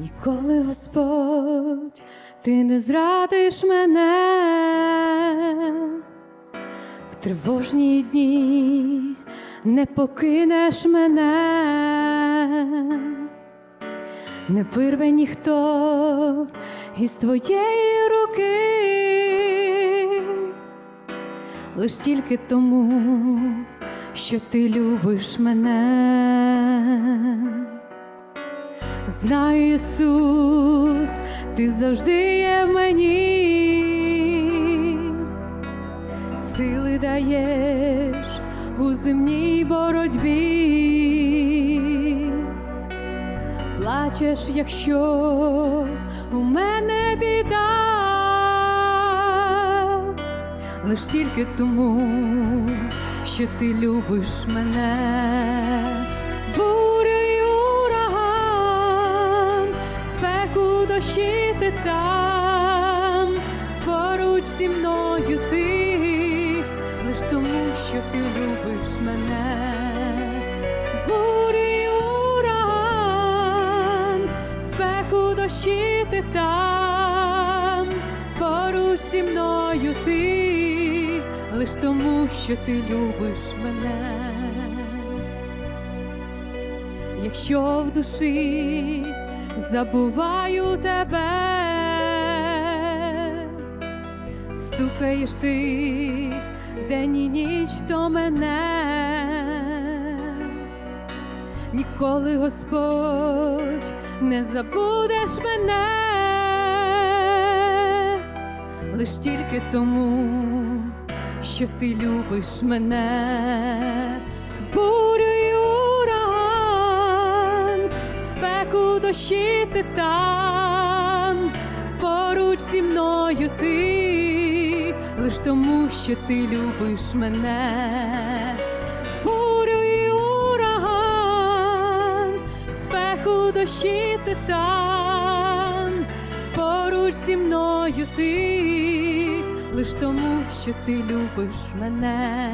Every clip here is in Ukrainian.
Ніколи, Господь, ти не зрадиш мене. В тривожні дні, не покинеш мене, не вирве ніхто із твоєї руки, лиш тільки тому, що ти любиш мене. Знаю, Ісус, ти завжди є в мені, сили даєш у земній боротьбі, плачеш, якщо у мене біда, лиш тільки тому, що ти любиш мене. Дощі ти там, поруч зі мною ти, лиш тому, що ти любиш мене. Бурю й ураган, спеку дощі там, поруч зі мною ти, лиш тому, що ти любиш мене якщо в душі забуваю тебе, стукаєш ти день і ніч до мене, ніколи Господь не забудеш мене, лиш тільки тому, що ти любиш мене, спеку дощі ти там, поруч зі мною ти, лиш тому, що ти любиш мене, бурю й ураган, спеку дощі ти там, поруч зі мною ти, лиш тому, що ти любиш мене.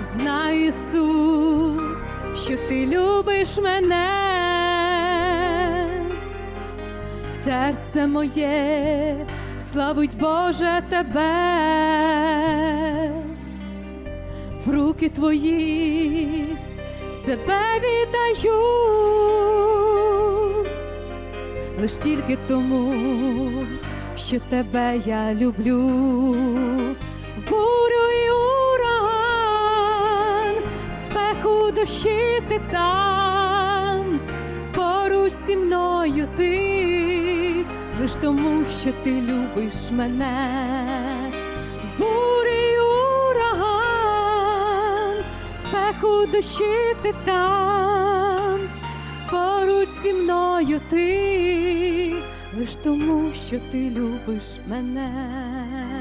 Знаю, Ісус, що ти любиш мене, серце моє, славить Боже тебе, в руки твої себе віддаю, лиш тільки тому, що тебе я люблю, бурю спеку дощі ти там, поруч зі мною ти, лиш тому, що ти любиш мене, в бурі ураган, спеку дощі ти там, поруч зі мною ти, лиш тому, що ти любиш мене.